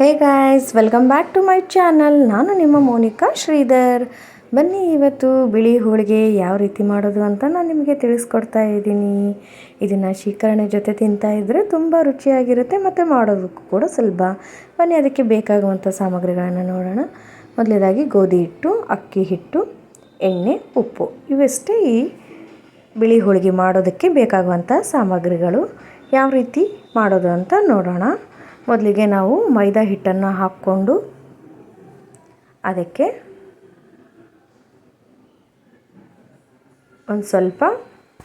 Hey guys, welcome back to my channel. ನಾನು ನಿಮ್ಮ ಮೋನಿಕಾ ಶ್ರೀಧರ್. ಬನ್ನಿ ಇವತ್ತು ಬಿಳಿ ಹೋಳಿಗೆ ಯಾವ ರೀತಿ ಮಾಡೋದು ಅಂತ ನಾನು ನಿಮಗೆ ತಿಳಿಸ್ಕೊಡ್ತಾ ಇದ್ದೀನಿ. ಇದನ್ನು ಶೀಕರಣೆ ಜೊತೆ ತಿಂತಾ ಇದ್ದರೆ ತುಂಬ ರುಚಿಯಾಗಿರುತ್ತೆ ಮತ್ತು ಮಾಡೋದಕ್ಕೂ ಕೂಡ ಸುಲಭ. ಬನ್ನಿ ಅದಕ್ಕೆ ಬೇಕಾಗುವಂಥ ಸಾಮಗ್ರಿಗಳನ್ನು ನೋಡೋಣ. ಮೊದಲೇದಾಗಿ ಗೋಧಿ ಹಿಟ್ಟು, ಅಕ್ಕಿ ಹಿಟ್ಟು, ಎಣ್ಣೆ, ಉಪ್ಪು. ಇವೆಷ್ಟೇ ಈ ಬಿಳಿ ಹೋಳಿಗೆ ಮಾಡೋದಕ್ಕೆ ಬೇಕಾಗುವಂಥ ಸಾಮಗ್ರಿಗಳು. ಯಾವ ರೀತಿ ಮಾಡೋದು ಅಂತ ನೋಡೋಣ. ಮೊದಲಿಗೆ ನಾವು ಮೈದಾ ಹಿಟ್ಟನ್ನು ಹಾಕ್ಕೊಂಡು ಅದಕ್ಕೆ ಒಂದು ಸ್ವಲ್ಪ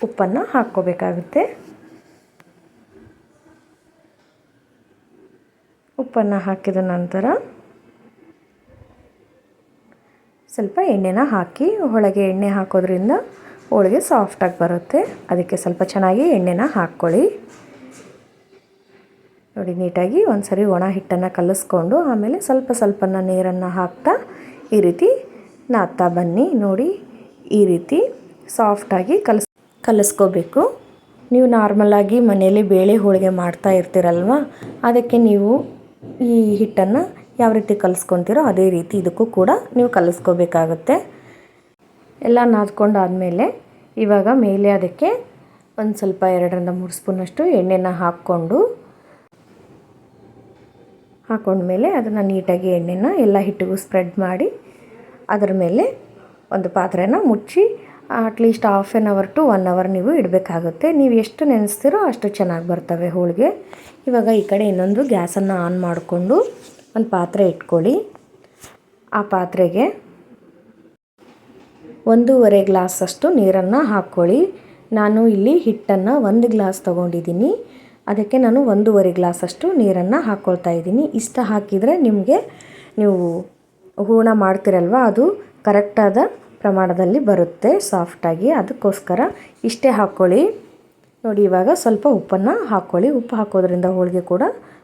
ಉಪ್ಪನ್ನು ಹಾಕ್ಕೋಬೇಕಾಗುತ್ತೆ. ಉಪ್ಪನ್ನು ಹಾಕಿದ ನಂತರ ಸ್ವಲ್ಪ ಎಣ್ಣೆನ ಹಾಕಿ ಒಳಗೆ ಎಣ್ಣೆ ಹಾಕೋದ್ರಿಂದ ಹೋಳಿಗೆ ಸಾಫ್ಟಾಗಿ ಬರುತ್ತೆ. ಅದಕ್ಕೆ ಸ್ವಲ್ಪ ಚೆನ್ನಾಗಿ ಎಣ್ಣೆನ ಹಾಕ್ಕೊಳ್ಳಿ. ನೋಡಿ, ನೀಟಾಗಿ ಒಂದು ಸರಿ ಒಣ ಹಿಟ್ಟನ್ನು ಕಲಿಸ್ಕೊಂಡು ಆಮೇಲೆ ಸ್ವಲ್ಪ ಸ್ವಲ್ಪನ ನೀರನ್ನು ಹಾಕ್ತಾ ಈ ರೀತಿ ನಾದ್ತಾ ಬನ್ನಿ. ನೋಡಿ, ಈ ರೀತಿ ಸಾಫ್ಟಾಗಿ ಕಲಸ್, ಕಲಿಸ್ಕೋಬೇಕು. ನೀವು ನಾರ್ಮಲಾಗಿ ಮನೆಯಲ್ಲಿ ಬೇಳೆ ಹೋಳಿಗೆ ಮಾಡ್ತಾ ಇರ್ತೀರಲ್ವ? ಅದಕ್ಕೆ ನೀವು ಈ ಹಿಟ್ಟನ್ನು ಯಾವ ರೀತಿ ಕಲಿಸ್ಕೊತೀರೋ ಅದೇ ರೀತಿ ಇದಕ್ಕೂ ಕೂಡ ನೀವು ಕಲಿಸ್ಕೋಬೇಕಾಗುತ್ತೆ. ಎಲ್ಲ ನಾದ್ಕೊಂಡಾದಮೇಲೆ ಇವಾಗ ಮೇಲೆ ಅದಕ್ಕೆ ಒಂದು ಸ್ವಲ್ಪ ಎರಡರಿಂದ ಮೂರು ಸ್ಪೂನಷ್ಟು ಎಣ್ಣೆನ ಹಾಕ್ಕೊಂಡು ಹಾಕೊಂಡ್ಮೇಲೆ ಅದನ್ನು ನೀಟಾಗಿ ಎಣ್ಣೆನ ಎಲ್ಲ ಹಿಟ್ಟಿಗೂ ಸ್ಪ್ರೆಡ್ ಮಾಡಿ ಅದರ ಮೇಲೆ ಒಂದು ಪಾತ್ರೆನ ಮುಚ್ಚಿ at least half an hour to one hour ನೀವು ಇಡಬೇಕಾಗುತ್ತೆ. ನೀವು ಎಷ್ಟು ನೆನೆಸ್ತೀರೋ ಅಷ್ಟು ಚೆನ್ನಾಗಿ ಬರ್ತವೆ ಹೋಳಿಗೆ. ಇವಾಗ ಈ ಕಡೆ ಇನ್ನೊಂದು ಗ್ಯಾಸನ್ನು ಆನ್ ಮಾಡಿಕೊಂಡು ಒಂದು ಪಾತ್ರೆ ಇಟ್ಕೊಳ್ಳಿ. ಆ ಪಾತ್ರೆಗೆ ಒಂದೂವರೆ ಗ್ಲಾಸಷ್ಟು ನೀರನ್ನು ಹಾಕ್ಕೊಳ್ಳಿ. ನಾನು ಇಲ್ಲಿ ಹಿಟ್ಟನ್ನು ಒಂದು ಗ್ಲಾಸ್ ತೊಗೊಂಡಿದ್ದೀನಿ. ಅದಕ್ಕೆ ನಾನು ಒಂದೂವರೆ ಗ್ಲಾಸಷ್ಟು ನೀರನ್ನು ಹಾಕ್ಕೊಳ್ತಾ ಇದ್ದೀನಿ. ಇಷ್ಟ ಹಾಕಿದರೆ ನಿಮಗೆ ನೀವು ಹೂರ್ಣ ಮಾಡ್ತಿರಲ್ವ, ಅದು ಕರೆಕ್ಟಾದ ಪ್ರಮಾಣದಲ್ಲಿ ಬರುತ್ತೆ, ಸಾಫ್ಟಾಗಿ. ಅದಕ್ಕೋಸ್ಕರ ಇಷ್ಟೇ ಹಾಕ್ಕೊಳ್ಳಿ. ನೋಡಿ, ಇವಾಗ ಸ್ವಲ್ಪ ಉಪ್ಪನ್ನು ಹಾಕ್ಕೊಳ್ಳಿ. ಉಪ್ಪು ಹಾಕೋದ್ರಿಂದ ಹೋಳಿಗೆ ಕೂಡ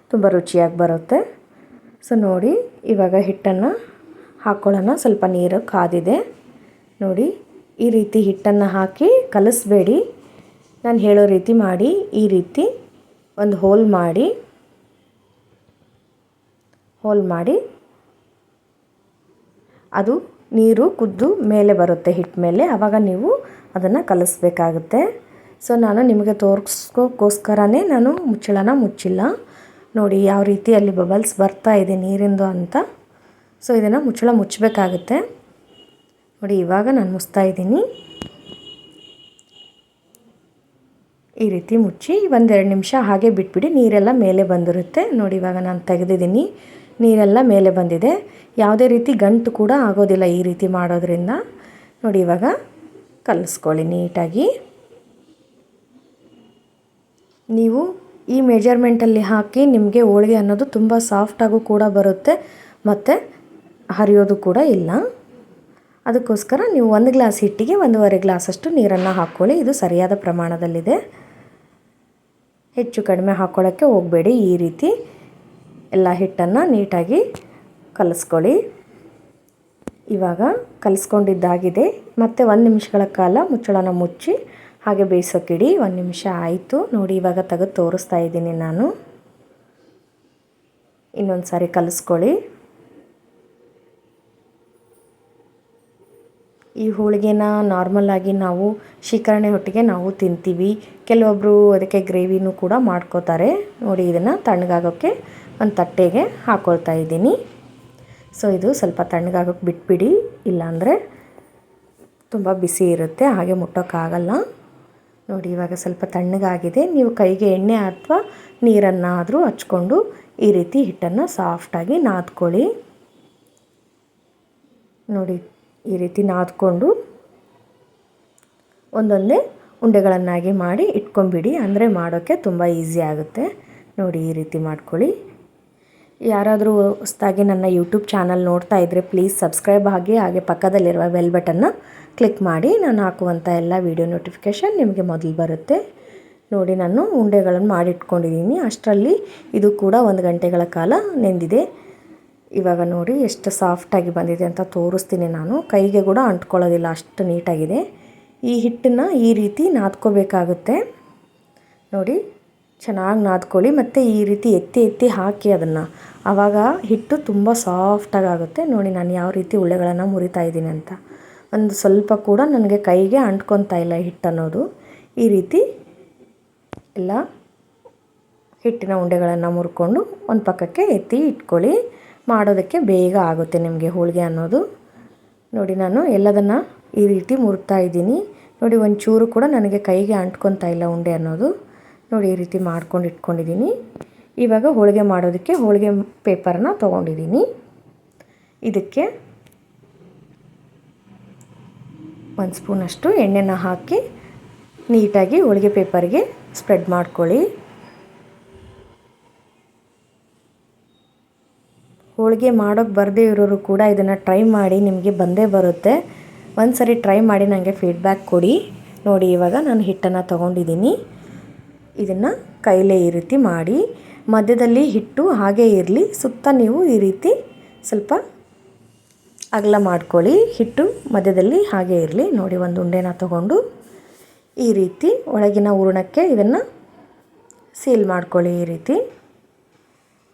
ತುಂಬ ರುಚಿಯಾಗಿ ಬರುತ್ತೆ. ಸೊ, ನೋಡಿ, ಇವಾಗ ಹಿಟ್ಟನ್ನು ಹಾಕ್ಕೊಳ್ಳೋಣ. ಸ್ವಲ್ಪ ನೀರು ಕಾದಿದೆ. ನೋಡಿ, ಈ ರೀತಿ ಹಿಟ್ಟನ್ನು ಹಾಕಿ ಕಲಿಸ್ಬೇಡಿ. ನಾನು ಹೇಳೋ ರೀತಿ ಮಾಡಿ, ಈ ರೀತಿ ಒಂದು ಹೋಲ್ ಮಾಡಿ ಹೋಲ್ ಮಾಡಿ, ಅದು ನೀರು ಕುದ್ದು ಮೇಲೆ ಬರುತ್ತೆ ಹಿಟ್ಟು ಮೇಲೆ. ಆವಾಗ ನೀವು ಅದನ್ನು ಕಲಿಸ್ಬೇಕಾಗುತ್ತೆ. ಸೊ ನಾನು ನಿಮಗೆ ತೋರಿಸ್ಕೋಕ್ಕೋಸ್ಕರನೇ ನಾನು ಮುಚ್ಚಳನ ಮುಚ್ಚಿಲ್ಲ. ನೋಡಿ, ಯಾವ ರೀತಿ ಅಲ್ಲಿ ಬಬಲ್ಸ್ ಬರ್ತಾ ಇದೆ ನೀರಿಂದು ಅಂತ. ಸೊ ಇದನ್ನು ಮುಚ್ಚಳ ಮುಚ್ಚಬೇಕಾಗುತ್ತೆ. ನೋಡಿ, ಇವಾಗ ನಾನು ಮುಚ್ತಾ ಇದ್ದೀನಿ. ಈ ರೀತಿ ಮುಚ್ಚಿ ಒಂದೆರಡು ನಿಮಿಷ ಹಾಗೆ ಬಿಟ್ಬಿಡಿ, ನೀರೆಲ್ಲ ಮೇಲೆ ಬಂದಿರುತ್ತೆ. ನೋಡಿ, ಇವಾಗ ನಾನು ತೆಗೆದಿದ್ದೀನಿ. ನೀರೆಲ್ಲ ಮೇಲೆ ಬಂದಿದೆ. ಯಾವುದೇ ರೀತಿ ಗಂಟು ಕೂಡ ಆಗೋದಿಲ್ಲ ಈ ರೀತಿ ಮಾಡೋದ್ರಿಂದ. ನೋಡಿ, ಇವಾಗ ಕಲಿಸ್ಕೊಳ್ಳಿ ನೀಟಾಗಿ. ನೀವು ಈ ಮೆಜರ್ಮೆಂಟಲ್ಲಿ ಹಾಕಿ ನಿಮಗೆ ಹೋಳಿಗೆ ಅನ್ನೋದು ತುಂಬ ಸಾಫ್ಟಾಗೂ ಕೂಡ ಬರುತ್ತೆ, ಮತ್ತು ಹರಿಯೋದು ಕೂಡ ಇಲ್ಲ. ಅದಕ್ಕೋಸ್ಕರ ನೀವು ಒಂದು ಗ್ಲಾಸ್ ಹಿಟ್ಟಿಗೆ ಒಂದೂವರೆ ಗ್ಲಾಸಷ್ಟು ನೀರನ್ನು ಹಾಕ್ಕೊಳ್ಳಿ. ಇದು ಸರಿಯಾದ ಪ್ರಮಾಣದಲ್ಲಿದೆ. ಹೆಚ್ಚು ಕಡಿಮೆ ಹಾಕ್ಕೊಳ್ಳೋಕ್ಕೆ ಹೋಗಬೇಡಿ. ಈ ರೀತಿ ಎಲ್ಲ ಹಿಟ್ಟನ್ನು ನೀಟಾಗಿ ಕಲಿಸ್ಕೊಳ್ಳಿ. ಇವಾಗ ಕಲಿಸ್ಕೊಂಡಿದ್ದಾಗಿದೆ. ಮತ್ತು ಒಂದು ನಿಮಿಷಗಳ ಕಾಲ ಮುಚ್ಚಳನ ಮುಚ್ಚಿ ಹಾಗೆ ಬೇಯಿಸೋಕ್ಕಿಡಿ ಒಂದು ನಿಮಿಷ ಆಯಿತು. ನೋಡಿ, ಇವಾಗ ತೆಗೆದು ತೋರಿಸ್ತಾ ಇದ್ದೀನಿ ನಾನು. ಇನ್ನೊಂದು ಸಾರಿ ಕಲಿಸ್ಕೊಳ್ಳಿ. ಈ ಹೋಳಿಗೆನ ನಾರ್ಮಲಾಗಿ ನಾವು ಶಿಕರಣೆ ಹೊಟ್ಟಿಗೆ ನಾವು ತಿಂತೀವಿ. ಕೆಲವೊಬ್ಬರು ಅದಕ್ಕೆ ಗ್ರೇವಿನೂ ಕೂಡ ಮಾಡ್ಕೋತಾರೆ. ನೋಡಿ ಇದನ್ನು ತಣ್ಣಗಾಗೋಕ್ಕೆ ಒಂದು ತಟ್ಟೆಗೆ ಹಾಕೊಳ್ತಾ ಇದ್ದೀನಿ. ಸೊ ಇದು ಸ್ವಲ್ಪ ತಣ್ಣಗಾಗೋಕ್ಕೆ ಬಿಟ್ಬಿಡಿ. ಇಲ್ಲಾಂದರೆ ತುಂಬ ಬಿಸಿ ಇರುತ್ತೆ. ಹಾಗೆ ಮುಟ್ಟೋಕ್ಕಾಗಲ್ಲ. ನೋಡಿ, ಇವಾಗ ಸ್ವಲ್ಪ ತಣ್ಣಗಾಗಿದೆ. ನೀವು ಕೈಗೆ ಎಣ್ಣೆ ಅಥವಾ ನೀರನ್ನಾದರೂ ಹಚ್ಕೊಂಡು ಈ ರೀತಿ ಹಿಟ್ಟನ್ನು ಸಾಫ್ಟಾಗಿ ನಾದ್ಕೊಳ್ಳಿ. ನೋಡಿ ಈ ರೀತಿ ನಾದ್ಕೊಂಡು ಒಂದೊಂದೇ ಉಂಡೆಗಳನ್ನಾಗಿ ಮಾಡಿ ಇಟ್ಕೊಂಬಿಡಿ. ಅಂದರೆ ಮಾಡೋಕ್ಕೆ ತುಂಬ ಈಸಿ ಆಗುತ್ತೆ. ನೋಡಿ, ಈ ರೀತಿ ಮಾಡ್ಕೊಳ್ಳಿ. ಯಾರಾದರೂ ಹೊಸ್ದಾಗಿ ನನ್ನ ಯೂಟ್ಯೂಬ್ ಚಾನಲ್ ನೋಡ್ತಾ ಇದ್ದರೆ ಪ್ಲೀಸ್ ಸಬ್ಸ್ಕ್ರೈಬ್ ಆಗಿ ಹಾಗೆ ಪಕ್ಕದಲ್ಲಿರುವ ಬೆಲ್ ಬಟನ್ನ ಕ್ಲಿಕ್ ಮಾಡಿ. ನಾನು ಹಾಕುವಂಥ ಎಲ್ಲ ವೀಡಿಯೋ ನೋಟಿಫಿಕೇಷನ್ ನಿಮಗೆ ಮೊದಲು ಬರುತ್ತೆ. ನೋಡಿ, ನಾನು ಉಂಡೆಗಳನ್ನು ಮಾಡಿಟ್ಕೊಂಡಿದ್ದೀನಿ. ಅಷ್ಟರಲ್ಲಿ ಇದು ಕೂಡ ಒಂದು ಗಂಟೆಗಳ ಕಾಲ ನೆಂದಿದೆ. ಇವಾಗ ನೋಡಿ ಎಷ್ಟು ಸಾಫ್ಟಾಗಿ ಬಂದಿದೆ ಅಂತ ತೋರಿಸ್ತೀನಿ ನಾನು. ಕೈಗೆ ಕೂಡ ಅಂಟ್ಕೊಳ್ಳೋದಿಲ್ಲ, ಅಷ್ಟು ನೀಟಾಗಿದೆ. ಈ ಹಿಟ್ಟನ್ನು ಈ ರೀತಿ ನಾದ್ಕೋಬೇಕಾಗುತ್ತೆ. ನೋಡಿ, ಚೆನ್ನಾಗಿ ನಾದ್ಕೊಳ್ಳಿ, ಮತ್ತು ಈ ರೀತಿ ಎತ್ತಿ ಎತ್ತಿ ಹಾಕಿ ಅದನ್ನು. ಆವಾಗ ಹಿಟ್ಟು ತುಂಬ ಸಾಫ್ಟಾಗಿ ಆಗುತ್ತೆ. ನೋಡಿ, ನಾನು ಯಾವ ರೀತಿ ಉಳ್ಳೆಗಳನ್ನು ಮುರಿತಾ ಇದ್ದೀನಿ ಅಂತ. ಒಂದು ಸ್ವಲ್ಪ ಕೂಡ ನನಗೆ ಕೈಗೆ ಅಂಟ್ಕೊತಾ ಇಲ್ಲ ಹಿಟ್ಟು ಅನ್ನೋದು. ಈ ರೀತಿ ಎಲ್ಲ ಹಿಟ್ಟಿನ ಉಂಡೆಗಳನ್ನು ಮುರ್ಕೊಂಡು ಒಂದು ಪಕ್ಕಕ್ಕೆ ಎತ್ತಿ ಇಟ್ಕೊಳ್ಳಿ. ಮಾಡೋದಕ್ಕೆ ಬೇಗ ಆಗುತ್ತೆ ನಿಮಗೆ ಹೋಳಿಗೆ ಅನ್ನೋದು. ನೋಡಿ ನಾನು ಎಲ್ಲದನ್ನು ಈ ರೀತಿ ಮುರ್ತಾ ಇದ್ದೀನಿ. ನೋಡಿ ಒಂಚೂರು ಕೂಡ ನನಗೆ ಕೈಗೆ ಅಂಟ್ಕೊತಾ ಇಲ್ಲ ಉಂಡೆ ಅನ್ನೋದು. ನೋಡಿ ಈ ರೀತಿ ಮಾಡ್ಕೊಂಡು ಇಟ್ಕೊಂಡಿದ್ದೀನಿ. ಇವಾಗ ಹೋಳಿಗೆ ಮಾಡೋದಕ್ಕೆ ಹೋಳಿಗೆ ಪೇಪರನ್ನ ತೊಗೊಂಡಿದ್ದೀನಿ. ಇದಕ್ಕೆ ಒಂದು ಸ್ಪೂನಷ್ಟು ಎಣ್ಣೆನ ಹಾಕಿ ನೀಟಾಗಿ ಹೋಳಿಗೆ ಪೇಪರ್ಗೆ ಸ್ಪ್ರೆಡ್ ಮಾಡ್ಕೊಳ್ಳಿ. ಹೋಳಿಗೆ ಮಾಡೋಕ್ಕೆ ಬರದೇ ಇರೋರು ಕೂಡ ಇದನ್ನು ಟ್ರೈ ಮಾಡಿ ನಿಮಗೆ ಬಂದೇ ಬರುತ್ತೆ. ಒಂದು ಸರಿ ಟ್ರೈ ಮಾಡಿ ನನಗೆ ಫೀಡ್ಬ್ಯಾಕ್ ಕೊಡಿ. ನೋಡಿ ಇವಾಗ ನಾನು ಹಿಟ್ಟನ್ನು ತೊಗೊಂಡಿದ್ದೀನಿ. ಇದನ್ನು ಕೈಲೇ ಈ ರೀತಿ ಮಾಡಿ. ಮಧ್ಯದಲ್ಲಿ ಹಿಟ್ಟು ಹಾಗೇ ಇರಲಿ, ಸುತ್ತ ನೀವು ಈ ರೀತಿ ಸ್ವಲ್ಪ ಅಗಲ ಮಾಡ್ಕೊಳ್ಳಿ. ಹಿಟ್ಟು ಮಧ್ಯದಲ್ಲಿ ಹಾಗೇ ಇರಲಿ. ನೋಡಿ ಒಂದು ಉಂಡೆನ ತಗೊಂಡು ಈ ರೀತಿ ಒಳಗಿನ ಹೂರ್ಣಕ್ಕೆ ಇದನ್ನು ಸೀಲ್ ಮಾಡ್ಕೊಳ್ಳಿ ಈ ರೀತಿ.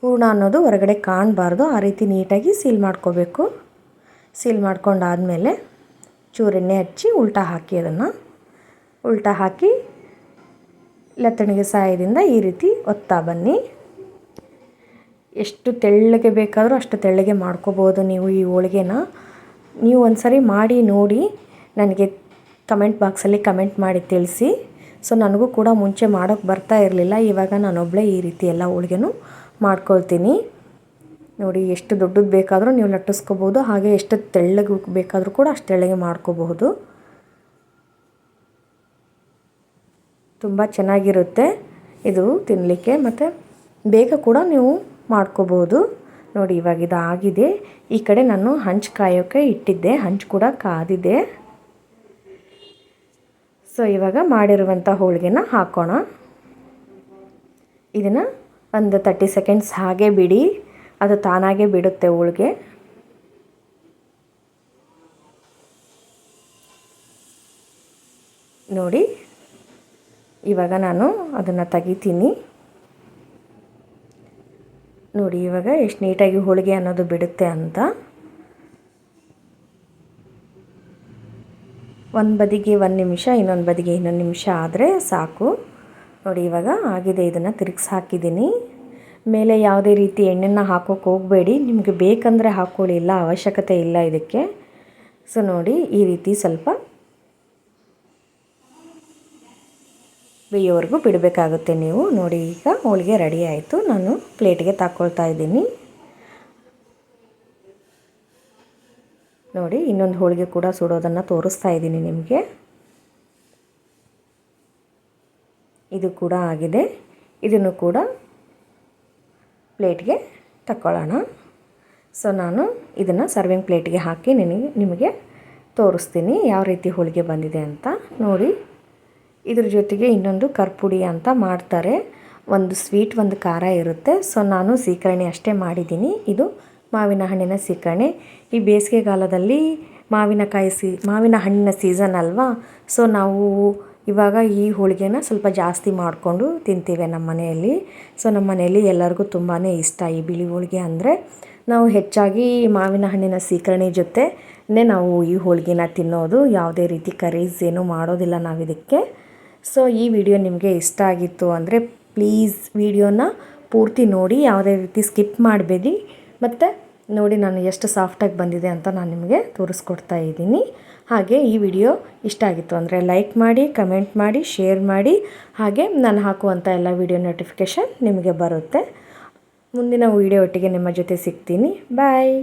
ಹೂರ್ಣ ಅನ್ನೋದು ಹೊರಗಡೆ ಕಾಣಬಾರ್ದು. ಆ ರೀತಿ ನೀಟಾಗಿ ಸೀಲ್ ಮಾಡ್ಕೋಬೇಕು. ಸೀಲ್ ಮಾಡ್ಕೊಂಡಾದಮೇಲೆ ಚೂರೆಣ್ಣೆ ಹಚ್ಚಿ ಉಲ್ಟಾ ಹಾಕಿ ಅದನ್ನು. ಉಲ್ಟಾ ಹಾಕಿ ಲತ್ತಣಿಗೆ ಸಹಾಯದಿಂದ ಈ ರೀತಿ ಒತ್ತಾ ಬನ್ನಿ. ಎಷ್ಟು ತೆಳ್ಳಗೆ ಬೇಕಾದರೂ ಅಷ್ಟು ತೆಳ್ಳಗೆ ಮಾಡ್ಕೋಬೋದು ನೀವು ಈ ಹೋಳಿಗೆನ. ನೀವು ಒಂದು ಮಾಡಿ ನೋಡಿ. ನನಗೆ ಕಮೆಂಟ್ ಬಾಕ್ಸಲ್ಲಿ ಕಮೆಂಟ್ ಮಾಡಿ ತಿಳಿಸಿ. ಸೊ ನನಗೂ ಕೂಡ ಮುಂಚೆ ಮಾಡೋಕ್ಕೆ ಬರ್ತಾ ಇರಲಿಲ್ಲ. ಇವಾಗ ನಾನೊಬ್ಬಳೇ ಈ ರೀತಿ ಎಲ್ಲ ಹೋಳಿಗೆನೂ ಮಾಡ್ಕೊಳ್ತೀನಿ. ನೋಡಿ, ಎಷ್ಟು ದೊಡ್ಡದು ಬೇಕಾದರೂ ನೀವು ಲಟ್ಟಿಸ್ಕೋಬೋದು. ಹಾಗೆ ಎಷ್ಟು ತೆಳ್ಳಗೆ ಬೇಕಾದರೂ ಕೂಡ ಅಷ್ಟು ತೆಳ್ಳಗೆ ಮಾಡ್ಕೋಬಹುದು. ತುಂಬ ಚೆನ್ನಾಗಿರುತ್ತೆ. ಇದು ತಿನ್ನಲಿಕ್ಕೆ ಮತ್ತು ಬೇಗ ಕೂಡ ನೀವು ಮಾಡ್ಕೋಬೋದು ನೋಡಿ, ಇವಾಗ ಇದು ಆಗಿದೆ ಈ ಕಡೆ ನಾನು ಹಂಚು ಕಾಯೋಕ್ಕೆ ಇಟ್ಟಿದ್ದೆ. ಹಂಚು ಕೂಡ ಕಾದಿದೆ. ಸೊ ಇವಾಗ ಮಾಡಿರುವಂಥ ಹೋಳಿಗೆನ ಹಾಕೋಣ. ಇದನ್ನು ಒಂದು ತರ್ಟಿ ಸೆಕೆಂಡ್ಸ್ ಹಾಗೆ ಬಿಡಿ. ಅದು ತಾನಾಗೆ ಬಿಡುತ್ತೆ ಹೋಳಿಗೆ. ನೋಡಿ, ಇವಾಗ ನಾನು ಅದನ್ನು ತೆಗಿತೀನಿ. ನೋಡಿ, ಇವಾಗ ಎಷ್ಟು ನೀಟಾಗಿ ಹೋಳಿಗೆ ಅನ್ನೋದು ಬಿಡುತ್ತೆ ಅಂತ. ಒಂದು ಬದಿಗೆ ಒಂದು ನಿಮಿಷ, ಇನ್ನೊಂದು ಬದಿಗೆ ಇನ್ನೊಂದು ನಿಮಿಷ ಆದರೆ ಸಾಕು. ನೋಡಿ, ಇವಾಗ ಆಗಿದೆ, ಇದನ್ನು ತಿರುಗಿಸಿ ಹಾಕಿದ್ದೀನಿ. ಮೇಲೆ ಯಾವುದೇ ರೀತಿ ಎಣ್ಣೆನ ಹಾಕೋಕ್ಕೆ ಹೋಗಬೇಡಿ. ನಿಮಗೆ ಬೇಕಂದರೆ ಹಾಕ್ಕೊಳ್ಳಿ ಇಲ್ಲ ಅವಶ್ಯಕತೆ ಇಲ್ಲ ಇದಕ್ಕೆ. ಸೊ, ನೋಡಿ, ಈ ರೀತಿ ಸ್ವಲ್ಪ ಬೇಯೋವರೆಗೂ ಬಿಡಬೇಕಾಗುತ್ತೆ ನೀವು. ನೋಡಿ, ಈಗ ಹೋಳಿಗೆ ರೆಡಿ ಆಯಿತು. ನಾನು ಪ್ಲೇಟ್ಗೆ ತಗೊಳ್ತಾ ಇದ್ದೀನಿ. ನೋಡಿ, ಇನ್ನೊಂದು ಹೋಳಿಗೆ ಕೂಡ ಸುಡೋದನ್ನು ತೋರಿಸ್ತಾ ಇದ್ದೀನಿ ನಿಮಗೆ. ಇದು ಕೂಡ ಆಗಿದೆ. ಇದನ್ನು ಕೂಡ ಪ್ಲೇಟ್ಗೆ ತಗೊಳ್ಳೋಣ ಸೊ, ನಾನು ಇದನ್ನು ಸರ್ವಿಂಗ್ ಪ್ಲೇಟ್ಗೆ ಹಾಕಿ ನಿನಗೆ, ನಿಮಗೆ ತೋರಿಸ್ತೀನಿ ಯಾವ ರೀತಿ ಹೋಳಿಗೆ ಬಂದಿದೆ ಅಂತ. ನೋಡಿ, ಇದ್ರ ಜೊತೆಗೆ ಇನ್ನೊಂದು ಕರ್ಪುಡಿ ಅಂತ ಮಾಡ್ತಾರೆ. ಒಂದು ಸ್ವೀಟ್, ಒಂದು ಖಾರ ಇರುತ್ತೆ. ಸೊ, ನಾನು ಸೀಕರಣೆ ಅಷ್ಟೇ ಮಾಡಿದ್ದೀನಿ. ಇದು ಮಾವಿನ ಹಣ್ಣಿನ ಸೀಕರ್ಣಿ. ಈ ಬೇಸಿಗೆಗಾಲದಲ್ಲಿ ಮಾವಿನಕಾಯಿ ಸಿ, ಮಾವಿನ ಹಣ್ಣಿನ ಸೀಸನ್ ಅಲ್ವಾ? ಸೊ ನಾವು ಇವಾಗ ಈ ಹೋಳಿಗೆನ ಸ್ವಲ್ಪ ಜಾಸ್ತಿ ಮಾಡಿಕೊಂಡು ತಿಂತೀವಿ ನಮ್ಮ ಮನೆಯಲ್ಲಿ. ಸೊ ನಮ್ಮ ಮನೆಯಲ್ಲಿ ಎಲ್ಲರಿಗೂ ತುಂಬಾ ಇಷ್ಟ ಈ ಬಿಳಿ ಹೋಳಿಗೆ ಅಂದರೆ. ನಾವು ಹೆಚ್ಚಾಗಿ ಮಾವಿನ ಹಣ್ಣಿನ ಸೀಕರಣೆ ಜೊತೆನೇ ನಾವು ಈ ಹೋಳಿಗೆನ ತಿನ್ನೋದು. ಯಾವುದೇ ರೀತಿ ಕರೀಸ್ ಏನು ಮಾಡೋದಿಲ್ಲ ನಾವು ಇದಕ್ಕೆ. ಸೊ ಈ ವಿಡಿಯೋ ನಿಮಗೆ ಇಷ್ಟ ಆಗಿತ್ತು ಅಂದರೆ ಪ್ಲೀಸ್ ವಿಡಿಯೋನ ಪೂರ್ತಿ ನೋಡಿ. ಯಾವುದೇ ರೀತಿ ಸ್ಕಿಪ್ ಮಾಡಬೇಡಿ. ಮತ್ತು ನೋಡಿ ನಾನು ಎಷ್ಟು ಸಾಫ್ಟಾಗಿ ಬಂದಿದೆ ಅಂತ ನಾನು ನಿಮಗೆ ತೋರಿಸ್ಕೊಡ್ತಾ ಇದ್ದೀನಿ. ಹಾಗೆ ಈ ವಿಡಿಯೋ ಇಷ್ಟ ಆಗಿತ್ತು ಅಂದರೆ ಲೈಕ್ ಮಾಡಿ, ಕಮೆಂಟ್ ಮಾಡಿ, ಶೇರ್ ಮಾಡಿ. ಹಾಗೆ ನಾನು ಹಾಕುವಂಥ ಎಲ್ಲ ವಿಡಿಯೋ ನೋಟಿಫಿಕೇಷನ್ ನಿಮಗೆ ಬರುತ್ತೆ. ಮುಂದಿನ ವಿಡಿಯೋ ಒಟ್ಟಿಗೆ ನಿಮ್ಮ ಜೊತೆ ಸಿಗ್ತೀನಿ. ಬಾಯ್!